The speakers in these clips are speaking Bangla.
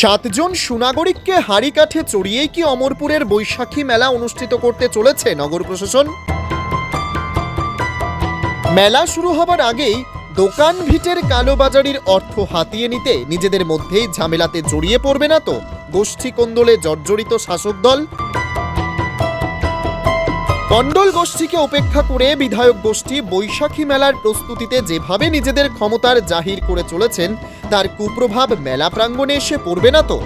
সাতজন সুনাগরিককে হাড়ি কাঠে চড়িয়েই কি অমরপুরের বৈশাখী মেলা অনুষ্ঠিত করতে চলেছে নগর প্রশাসন? মেলা শুরু হবার আগেই দোকান ভিটের কালোবাজারির অর্থ হাতিয়ে নিতে নিজেদের মধ্যেই ঝামেলাতে জড়িয়ে পড়বে না তো গোষ্ঠী কোন্দলে জর্জরিত শাসক দল। মণ্ডল গোষ্ঠীকে উপেক্ষা করে বিধায়ক গোষ্ঠী বৈশাখী মেলার প্রস্তুতিতে যেভাবে নিজেদের ক্ষমতার জাহির করে চলেছেন, তার কুপ্রভাব মেলা প্রাঙ্গণে এসে পড়বে না তো।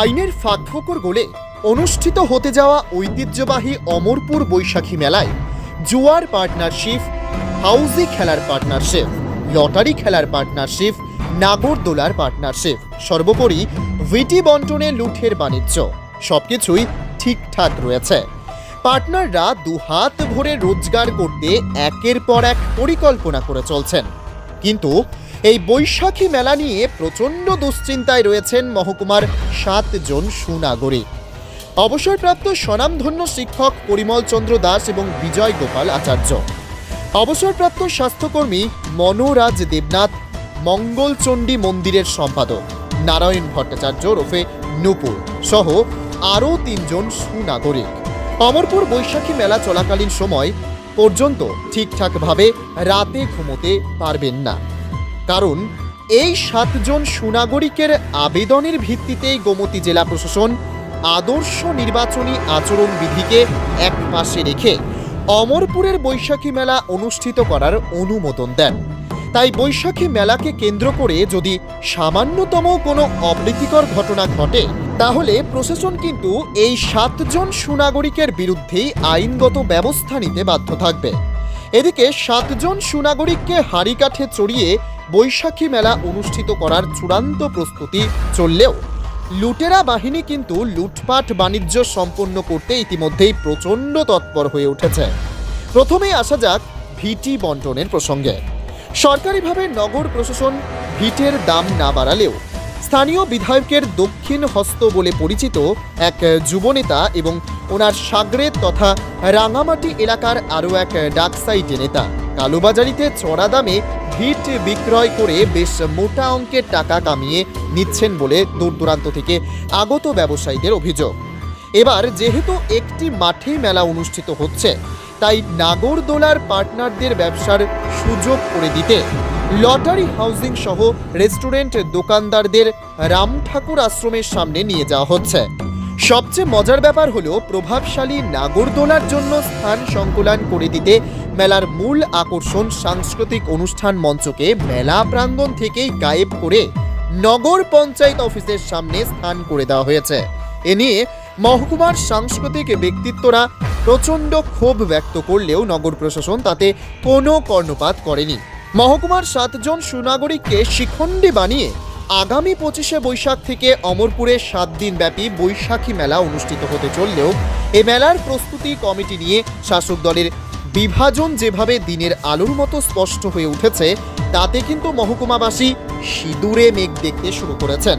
আইনের ফাঁকফোকর গোলে অনুষ্ঠিত হতে যাওয়া ঐতিহ্যবাহী অমরপুর বৈশাখী মেলায় জুয়ার পার্টনারশিপ, হাউজি খেলার পার্টনারশিপ, লটারি খেলার পার্টনারশিপ নাগরদোলার পার্টনারশিপ, সর্বোপরি ভিটি বন্টনে লুঠের বাণিজ্য, সবকিছুই ঠিকঠাক রয়েছে। পার্টনাররা দুহাত ভরে রোজগার করতে একের পর এক পরিকল্পনা করে চলছেন। কিন্তু এই বৈশাখী মেলা নিয়ে প্রচণ্ড দুশ্চিন্তায় রয়েছেন মহকুমার সাতজন সুনাগরিক। অবসরপ্রাপ্ত স্বনামধন্য শিক্ষক পরিমল চন্দ্র দাস এবং বিজয় গোপাল আচার্য। অবসরপ্রাপ্ত স্বাস্থ্যকর্মী মনোরাজ দেবনাথ মঙ্গলচণ্ডী মন্দিরের সম্পাদক নারায়ণ ভট্টাচার্য ওরফে নুপুর সহ আরও তিনজন সুনাগরিক। অমরপুর বৈশাখী মেলা চলাকালীন সময় পর্যন্ত ঠিকঠাকভাবে রাতে ঘুমোতে পারবেন না। কারণ এই সাতজন সুনাগরিকের আবেদনের ভিত্তিতেই গোমতী জেলা প্রশাসন আদর্শ নির্বাচনী আচরণ বিধিকে এক পাশে রেখে অমরপুরের বৈশাখী মেলা অনুষ্ঠিত করার অনুমোদন দেন। তাই বৈশাখী মেলাকে কেন্দ্র করে যদি সামান্যতম কোনো অপ্রীতিকর ঘটনা ঘটে, তাহলে প্রশাসন কিন্তু এই সাতজন সুনাগরিকের বিরুদ্ধেই আইনগত ব্যবস্থা নিতে বাধ্য থাকবে। এদিকে সাতজন সুনাগরিককে হাড়ি কাঠে চড়িয়ে বৈশাখী মেলা অনুষ্ঠিত করার চূড়ান্ত প্রস্তুতি চললেও, লুটেরা বাহিনী কিন্তু লুটপাট বাণিজ্য সম্পন্ন করতে ইতিমধ্যেই প্রচণ্ড তৎপর হয়ে উঠেছে। প্রথমেই আসা যাক ভিটি বন্টনের প্রসঙ্গে। সরকারিভাবে নগর প্রশাসন ভিটের দাম না বাড়ালেও স্থানীয় বিধায়কের দক্ষিণ হস্ত বলে পরিচিত এক যুবনেতা এবং ওনার সাগরেদ তথা রাঙামাটি এলাকার আরও এক ডাকসাইটে নেতা। কালোবাজারিতে চড়া দামে ভিট বিক্রয় করে বেশ মোটা অঙ্কের টাকা কামিয়ে নিচ্ছেন বলে দূর দূরান্ত থেকে আগত ব্যবসায়ীদের অভিযোগ। এবার যেহেতু একটি মাঠে মেলা অনুষ্ঠিত হচ্ছে তাই নাগরদোলার পার্টনারদের ব্যবসার সুযোগ করে দিতে লটারি হাউজিং সহ রেস্টুরেন্ট দোকানদারদের রাম ঠাকুর আশ্রমের সামনে নিয়ে যাওয়া হচ্ছে। সবচেয়ে মজার ব্যাপার হলো প্রভাবশালী নাগরদোলার জন্য স্থান সংকুলান করে দিতে মেলার মূল আকর্ষণ সাংস্কৃতিক অনুষ্ঠান মঞ্চকে মেলা প্রাঙ্গণ থেকেই গায়েব করে নগর পঞ্চায়েত অফিসের সামনে স্থান করে দেওয়া হয়েছে। এ নিয়ে মহকুমার সাংস্কৃতিক ব্যক্তিত্বরা প্রচণ্ড ক্ষোভ ব্যক্ত করলেও নগর প্রশাসন তাতে কোনো কর্ণপাত করেনি। মহকুমার সাতজন সুনাগরিককে শিখণ্ডী বানিয়ে আগামী পঁচিশে বৈশাখ থেকে অমরপুরে সাত দিন ব্যাপী বৈশাখী মেলা অনুষ্ঠিত হতে চললেও এ মেলার প্রস্তুতি কমিটি নিয়ে শাসক দলের বিভাজন যেভাবে দিনের আলোর মতো স্পষ্ট হয়ে উঠেছে, তাতে কিন্তু মহকুমাবাসী সিঁদুরে মেঘ দেখতে শুরু করেছেন।